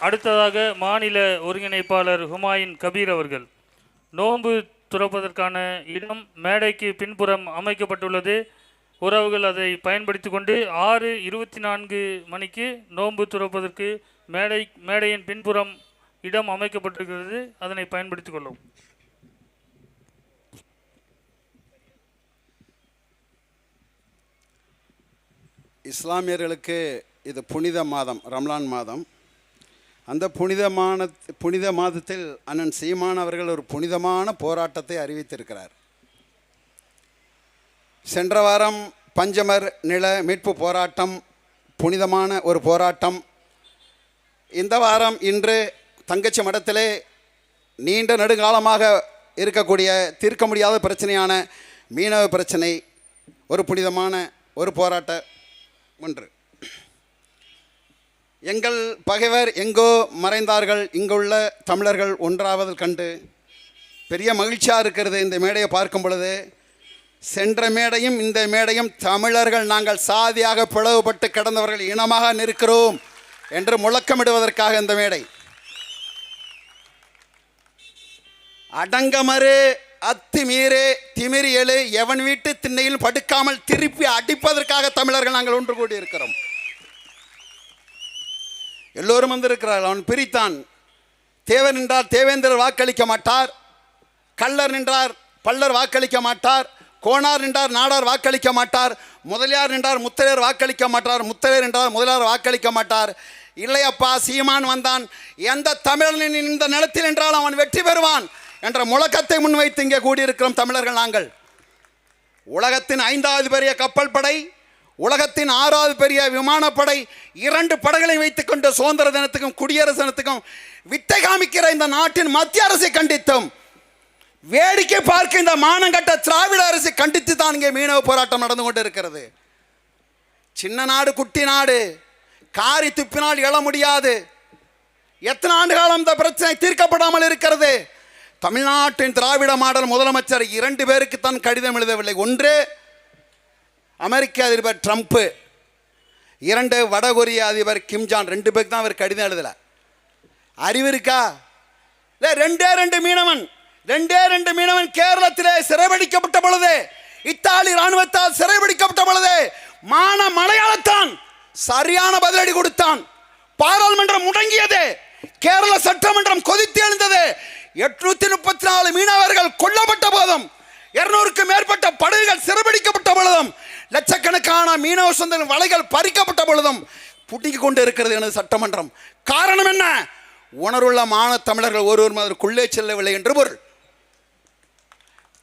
அடுத்ததாக மாநில ஒருங்கிணைப்பாளர் ஹுமாயூன் கபீர் அவர்கள். நோன்பு துறப்பதற்கான இடம் மேடைக்கு பின்புறம் அமைக்கப்பட்டுள்ளது. உறவுகள் அதை பயன்படுத்தி கொண்டு ஆறு இருபத்தி நான்கு மணிக்கு நோன்பு துறப்பதற்கு மேடை மேடையின் பின்புறம் இடம் அமைக்கப்பட்டிருக்கிறது. அதனை பயன்படுத்திக் கொள்ளவும். இஸ்லாமியர்களுக்கு இது புனித மாதம் ரம்லான் மாதம். அந்த புனிதமான புனித மாதத்தில் அண்ணன் சீமான் அவர்கள் ஒரு புனிதமான போராட்டத்தை அறிவித்திருக்கிறார். சென்ற வாரம் பஞ்சமர் நில மீட்பு போராட்டம் புனிதமான ஒரு போராட்டம். இந்த வாரம் இன்று தங்கச்சி மடத்திலே நீண்ட நெடுங்காலமாக இருக்கக்கூடிய தீர்க்க முடியாத பிரச்சனையான மீனவ பிரச்சனை ஒரு புனிதமான ஒரு போராட்ட ஒன்று. எங்கள் பகைவர் எங்கோ மறைந்தார்கள் இங்குள்ள தமிழர்கள் ஒன்றாவதில் கண்டு பெரிய மகிழ்ச்சியாக இருக்கிறது இந்த மேடையை பார்க்கும் பொழுது. சென்ற மேடையும் இந்த மேடையும் தமிழர்கள் நாங்கள் சாதியாக பிளவுபட்டு கிடந்தவர்கள் இனமாக நிற்கிறோம் என்று முழக்கமிடுவதற்காக இந்த மேடை. அடங்கமறு அத்துமீறு திமிரி எழு எவன் வீட்டு திண்ணையில் படுக்காமல் திருப்பி அடிப்பதற்காக தமிழர்கள் நாங்கள் ஒன்று கூடி இருக்கிறோம் எல்லோரும் வந்திருக்கிறார்கள். அவன் பிரித்தான். தேவன் என்றார் தேவேந்திரர் வாக்களிக்க மாட்டார். கள்ளர் நின்றார் பல்லர் வாக்களிக்க மாட்டார். கோணார் நின்றார் நாடார் வாக்களிக்க மாட்டார். முதலியார் நின்றார் முத்தரையர் வாக்களிக்க மாட்டார். முத்தரையர் என்றார் முதலியார் வாக்களிக்க மாட்டார். இல்லையப்பா சீமான் வந்தான். எந்த தமிழனின் இந்த நிலத்தில் என்றால் அவன் வெற்றி பெறுவான் என்ற முழக்கத்தை முன்வைத்து இங்கே கூடியிருக்கிறோம் தமிழர்கள் நாங்கள். உலகத்தின் ஐந்தாவது பெரிய கப்பல் படை. உலகத்தின் ஆறாவது பெரிய விமானப்படை இரண்டு படைகளை வைத்துக்கொண்டு சுதந்திர தினத்துக்கும் குடியரசு தினத்துக்கும் வித்தை காமிக்கிற இந்த நாட்டின் மத்திய அரசை கண்டித்தும். வேடிக்கை பார்க்க இந்த மானங்கட்ட திராவிட அரசை கண்டித்து தான் இங்கே மீனவ போராட்டம் நடந்து கொண்டு இருக்கிறது சின்ன நாடு குட்டி நாடு காரி துப்பினால் எழ முடியாது. எத்தனை ஆண்டு காலம் இந்த பிரச்சனை தீர்க்கப்படாமல் இருக்கிறது? தமிழ்நாட்டின் திராவிட மாடல் முதலமைச்சர் இரண்டு பேருக்கு தான் கடிதம் எழுதவில்லை. ஒன்று அமெரிக்க அதிபர் ட்ரம்ப்பு இரண்டு வடகொரிய அதிபர் கிம்ஜான் ரெண்டு பேருக்கு தான் அவர் கடிதம் எழுதலை. அறிவு இருக்கா? இல்லை ரெண்டே ரெண்டு மீனவன் ரெண்டே ரெண்டு மீனவன் கேரளத்திலே சிறைபிடிக்கப்பட்ட பொழுது இத்தாலி ராணுவத்தால் சிறைபிடிக்கப்பட்ட பொழுது மான மலையாளத்தான் சரியான பதிலடி கொடுத்தான். பாராளுமன்றம் முடங்கியது கேரள சட்டமன்றம் கொதித்து எழுந்தது எட்நூத்தி முப்பத்தி நாலு மீனவர்கள் கொல்லப்பட்ட போதும் இருநூறுக்கு மேற்பட்ட படகுகள் சிறைபிடிக்க லட்சக்கணக்கான மீனவ சொந்த வலைகள் பறிக்கப்பட்ட பொழுதும் புட்டிக் கொண்டு இருக்கிறது எனது சட்டமன்றம். காரணம் என்ன? உணர்வுள்ள மான தமிழர்கள் ஒருவர் அதற்குள்ளே செல்லவில்லை என்று பொருள்.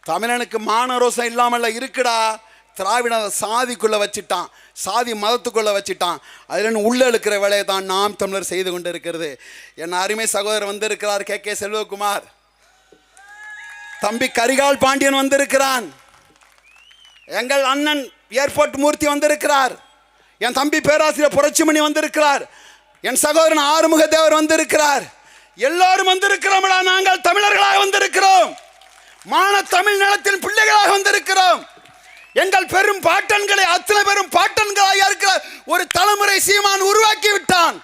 தமிழனுக்கு மான ரோசம் இல்லாமல் இருக்குடா. திராவிட சாதிக்குள்ளே வச்சிட்டான். சாதி மதத்துக்குள்ள வச்சிட்டான். அதில் உள்ள இருக்கிற வேலையை தான் நாம் தமிழர் செய்து கொண்டு இருக்கிறது என் அருமை சகோதரர் வந்திருக்கிறார் கே. கே. செல்வகுமார். தம்பி கரிகால் பாண்டியன் வந்திருக்கிறான். எங்கள் அண்ணன் ஏர்போர்ட் மூர்த்தி வந்திருக்கிறார். என் தம்பி பேராசிரியர் புரட்சிமணி வந்திருக்கிறார். என் சகோதரன் ஆறுமுக தேவர் வந்திருக்கிறார். எல்லோரும் வந்திருக்கிறோம்டா நாங்கள் தமிழர்களாக வந்திருக்கிறோம். மான தமிழ் நிலத்தின் பிள்ளைகளாக வந்திருக்கிறோம். எங்கள் பெரும் பாட்டன்களை அத்தனை பெரும் பாட்டன்களாக இருக்கிற ஒரு தலைமுறை சீமான் உருவாக்கி விட்டான்.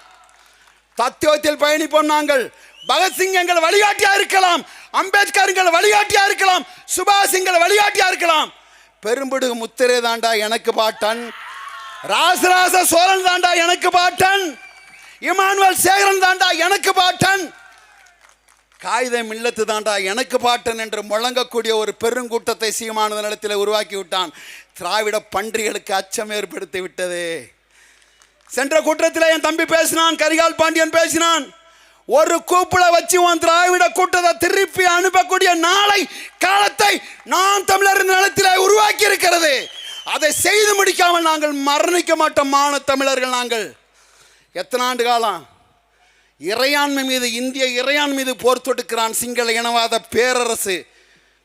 தத்துவத்தில் பயணிப்போம் நாங்கள். பகத்சிங் எங்கள் வழிகாட்டியா இருக்கலாம். அம்பேத்கர் எங்கள் வழிகாட்டியா இருக்கலாம். சுபாஷ் எங்கள் வழிகாட்டியா இருக்கலாம். பெரும்படுகு முத்திரை தாண்டா எனக்கு பாட்டன். ராசராச சோழன் தாண்டா எனக்கு பாட்டன். இமானுவல் சேகரன் தாண்டா எனக்கு பாட்டன். காகித மில்லத்து தாண்டா எனக்கு பாட்டன் என்று முழங்கக்கூடிய ஒரு பெருங்கூட்டத்தை சீமானத நிலத்தில் உருவாக்கி விட்டான். திராவிட பன்றிகளுக்கு அச்சம் ஏற்படுத்தி விட்டது. சென்ற கூட்டத்தில் என் தம்பி பேசினான் கரிகால் பாண்டியன் பேசினான். ஒரு கூப்பிட வச்சு உன் திராவிட கூட்டத்தை திருப்பி அனுப்பக்கூடிய நாளை காலத்தை நாம் தமிழர் நிலத்தில் உருவாக்கி இருக்கிறது அதை செய்து முடிக்காமல் நாங்கள் மரணிக்க மாட்டோம் மான தமிழர்கள் நாங்கள். எத்தனை ஆண்டு காலம்? இறையாண்மை மீது இந்திய இறையாண்மை மீது போர் தொடுக்கிறான் சிங்கள இனவாத பேரரசு.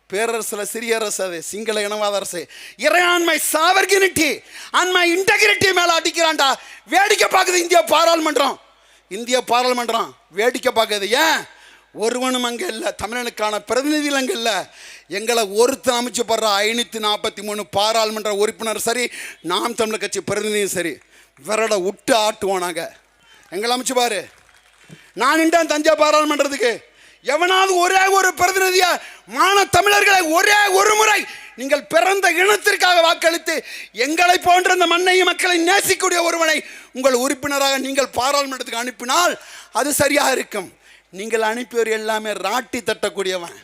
பேரரசில் சிறிய அரசு அது சிங்கள இனவாத அரசு. இறையாண்மை சாவர்கினிட்டி அண்மை இன்டெகிரிட்டி மேலே அடிக்கிறான்டா. வேடிக்கை பார்க்குது இந்திய பாராளுமன்றம். இந்திய பாராளுமன்றம் வேடிக்கை பார்க்குது. ஏன்? ஒருவனும் அங்கே இல்லை. தமிழனுக்கான பிரதிநிதிகள் அங்கே இல்லை. எங்களை ஒருத்தன் அமைச்சப்படுற ஐநூற்றி நாற்பத்தி மூணு பாராளுமன்ற உறுப்பினர் சரி நாம் தமிழர் கட்சி பிரதிநிதியும் சரி விரட விட்டு ஆட்டுவோம் நாங்கள் எங்களை அமைச்சு பாரு. நான் நின்றேன் தஞ்சை பாராளுமன்றத்துக்கு. எவனாவது ஒரே ஒரு பிரதிநிதியா மான தமிழர்களை ஒரே ஒரு முறை நீங்கள் பிறந்த இனத்திற்காக வாக்களித்து எங்களை போன்ற இந்த மண்ணையும் மக்களை நேசிக்கக்கூடிய ஒருவனை உங்கள் உறுப்பினராக நீங்கள் பாராளுமன்றத்துக்கு அனுப்பினால் அது சரியாக இருக்கும். நீங்கள் அனுப்பியவர் எல்லாமே ராட்டி தட்டக்கூடியவன்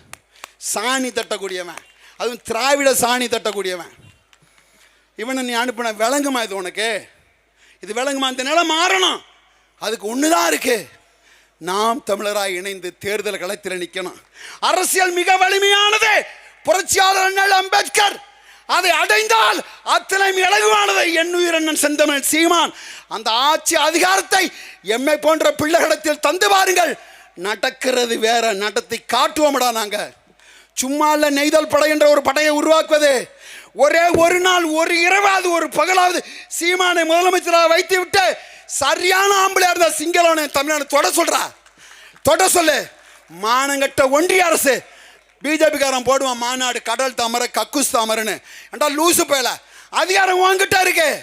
சாணி தட்டக்கூடியவன் அதுவும் திராவிட சாணி தட்டக்கூடியவன். இவனை நீ அனுப்பின விளங்குமா இது உனக்கு? இது விளங்குமா? இந்த நிலை மாறணும். அதுக்கு ஒன்று தான் இருக்கு. நாம் தமிழராக இணைந்து தேர்தல் களத்தில் நிற்கணும் அரசியல் மிக வலிமையானது. புரட்சியாளர் அண்ணல் அம்பேத்கர். அதை அடைந்தால் அத்தனை இலகுவானதை. எண்ணுயிர் அண்ணன் செந்தமிழ் சீமான். அந்த ஆட்சி அதிகாரத்தை எம்மை போன்ற பிள்ளைகளிடத்தில் தந்து பாருங்கள் நடக்கிறது வேற நடத்தி காட்டுவோம்டா நாங்க. சும்மா இல்ல நெய்தல் படை என்ற ஒரு படையை உருவாக்குவது. ஒரே ஒரு நாள் ஒரு இரவாவது ஒரு பகலாவது சீமானை முதலமைச்சராக வைத்து விட்டு சரியான ஆம்பளையா இருந்த சிங்களவனை தமிழ்நாடு தொட சொல்றா. தொட சொல்லு. மானங்கட்ட ஒன்றிய அரசு பிஜேபிக்காரன் போடுவான் மாநாடு கடல் தாமரை கக்குஸ் தாமரைன்னு. ஏண்டா லூசு போயல? அதிகாரம் வாங்கிட்டா இருக்கு.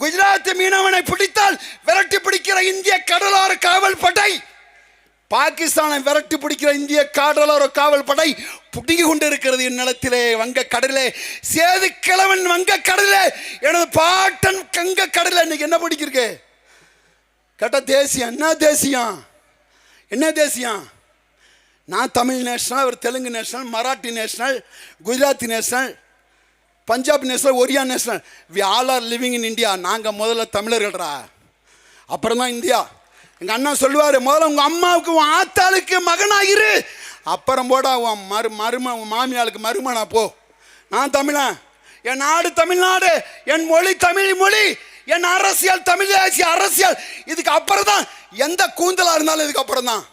குஜராத் மீனவனை பிடித்தால் விரட்டி பிடிக்கிற இந்திய கடலோர காவல் படை பாகிஸ்தானை விரட்டி பிடிக்கிற இந்திய கடலோர காவல் படை புடுங்கி கொண்டு இருக்கிறது என் நிலத்திலே வங்க கடலே. சேது கிழவன் வங்க கடலே எனது பாட்டன் கங்க கடலை. இன்னைக்கு என்ன பிடிக்கிருக்கு கேட்ட தேசியம். என்ன தேசியம்? என்ன தேசியம்? நான் Tamil national our Telugu national Marathi national Gujarati national Punjab national Oriya national we all are living in India நாங்கள் முதல்ல தமிழர்கள்டா. அப்புறம் தான் இந்தியா. எங்கள் அண்ணா சொல்லுவார் முதல்ல உங்கள் அம்மாவுக்கு உன் ஆத்தாளுக்கு மகனாகிரு அப்புறம் போடா உன் மரு மரும உன் மாமியாளுக்கு மருமனா போ. நான் தமிழன். என் நாடு தமிழ்நாடு. என் மொழி தமிழ் மொழி. என் அரசியல் தமிழ் தேசிய அரசியல். இதுக்கு அப்புறம் தான் எந்த கூந்தலாக இருந்தாலும் இதுக்கு அப்புறம் தான்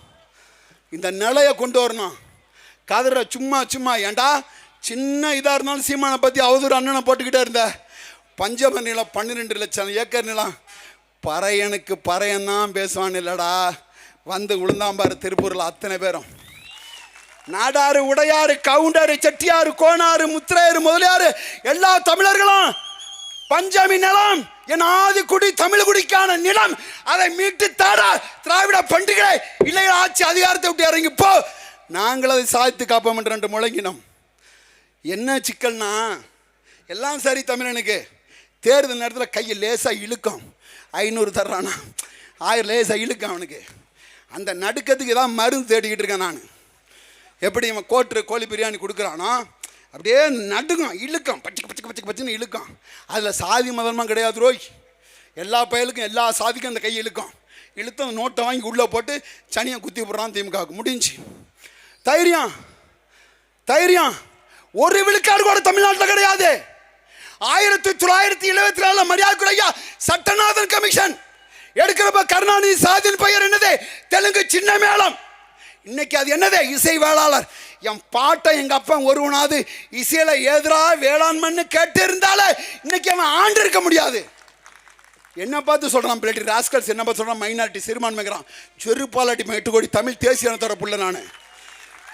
இந்த நிலையை கொண்டு வரணும். கதிரை சும்மா சும்மா. ஏன்டா சின்ன இதாக இருந்தாலும் சீமானை பற்றி அவதூறு அண்ணனை போட்டுக்கிட்டே இருந்த. பஞ்சம நிலம் பன்னிரெண்டு லட்சம் ஏக்கர் நிலம். பறையனுக்கு பறையன் தான் பேசுவான் இல்லடா. வந்து விழுந்தாம்பாரு திருப்பூரில் அத்தனை பேரும். நாடாறு உடையாறு கவுண்டரு செட்டியாறு கோனாறு முத்திரையாறு முதலியாறு எல்லா தமிழர்களும் பஞ்சமி நிலம். என் குடி தமிழ் குடிக்கான நிலம் அதை மீட்டு தாடா திராவிட பண்டிகை இல்லை ஆட்சி அதிகாரத்தை விட்டு இறங்கி போ. நாங்கள் அதை சாதித்து காப்போம் என்று ரெண்டு முழங்கினோம். என்ன சிக்கல்னா எல்லாம் சரி தமிழனுக்கு. தேர்தல் நேரத்தில் கையை லேசாக இழுக்கும். ஐநூறு தர்றானா? ஆயிரம் லேசாக இழுக்கும் அவனுக்கு. அந்த நடுக்கத்துக்கு தான் மருந்து தேடிக்கிட்டு இருக்கேன் நான். எப்படி இவன் கோட்டு கோழி பிரியாணி கொடுக்குறானோ அப்படியே நடுக்கும் இழுக்கும். பச்சுக்கு பச்சுக்கு பச்சுக்கு பச்சுன்னு இழுக்கும். அதில் சாதி மதமாக கிடையாது ரோய். எல்லா பயலுக்கும் எல்லா சாதிக்கும் அந்த கை இழுக்கும். இழுத்து அந்த நோட்டை வாங்கி உள்ளே போட்டு சனியை குத்தி விட்றான் திமுகவுக்கு. முடிஞ்சு. தைரியம். தைரியம். ஒரு விழுக்காடு கூட தமிழ்நாட்டில் கிடையாது. ஆயிரத்தி தொள்ளாயிரத்தி எழுபத்தி நாலுல மரியாதைக்குரிய சட்டநாதன் கமிஷன். எடுக்கிறப்ப கருணாநிதி சாதின் பெயர் என்னது? தெலுங்கு சின்ன மேளம் இன்னைக்கு அது என்னது? இசை வேளாளர். என் பாட்டை எங்கள் அப்பா ஒருவனாவது இசையில் எதிரா வேளாண்மைன்னு கேட்டு இருந்தாலே இன்னைக்கு அவன் ஆண்டு இருக்க முடியாது. என்ன பார்த்து சொல்கிறான் பிள்ளைட்டி ராஸ்கல்ஸ் என்ன பார்த்து சொல்கிறான் மைனாரிட்டி சிறுபான்மைங்கிறான் செருப்பாலாட்டி எட்டு கோடி தமிழ் தேசிய இனத்தோட பிள்ளை நான்.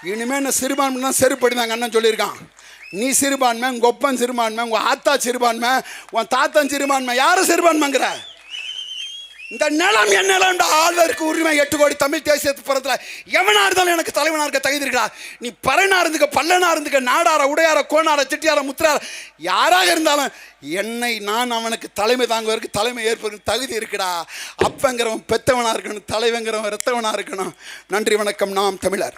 இனிமேல் என்ன சிறுபான்மைனா செருப்படி தாங்க அண்ணன் சொல்லியிருக்கான். நீ சிறுபான்மை உங்கள் ஒப்பன் சிறுபான்மை உங்கள் ஆத்தா சிறுபான்மை உன் தாத்தன் சிறுபான்மை யாரும் சிறுபான்மைங்கிற? இந்த நிலம் என் நிலம்டா ஆழ்வருக்கு உரிமை எட்டு கோடி தமிழ் தேசியத்து புறத்துல எவனா இருந்தாலும் எனக்கு தலைவனா இருக்க தகுதி இருக்கா நீ பறையனா இருந்துக்க பல்லனா இருந்துக்க நாடார உடையார கோணார சிட்டியார முத்திரார யாராக இருந்தாலும் என்னை நான் அவனுக்கு தலைமை தாங்குவதற்கு தலைமை ஏற்பதற்கு தகுதி இருக்குடா. அப்பங்கிறவன் பெத்தவனா இருக்கணும் தலைவங்கிறவன் ரத்தவனா இருக்கணும். நன்றி வணக்கம். நாம் தமிழர்.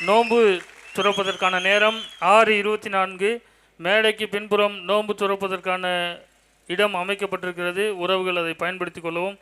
நோன்பு துறப்பதற்கான நேரம் ஆறு இருபத்தி நான்கு. மேடைக்கு பின்புறம் நோன்பு துறப்பதற்கான இடம் அமைக்கப்பட்டிருக்கிறது. உறவுகள் அதை பயன்படுத்திக் கொள்ளவும்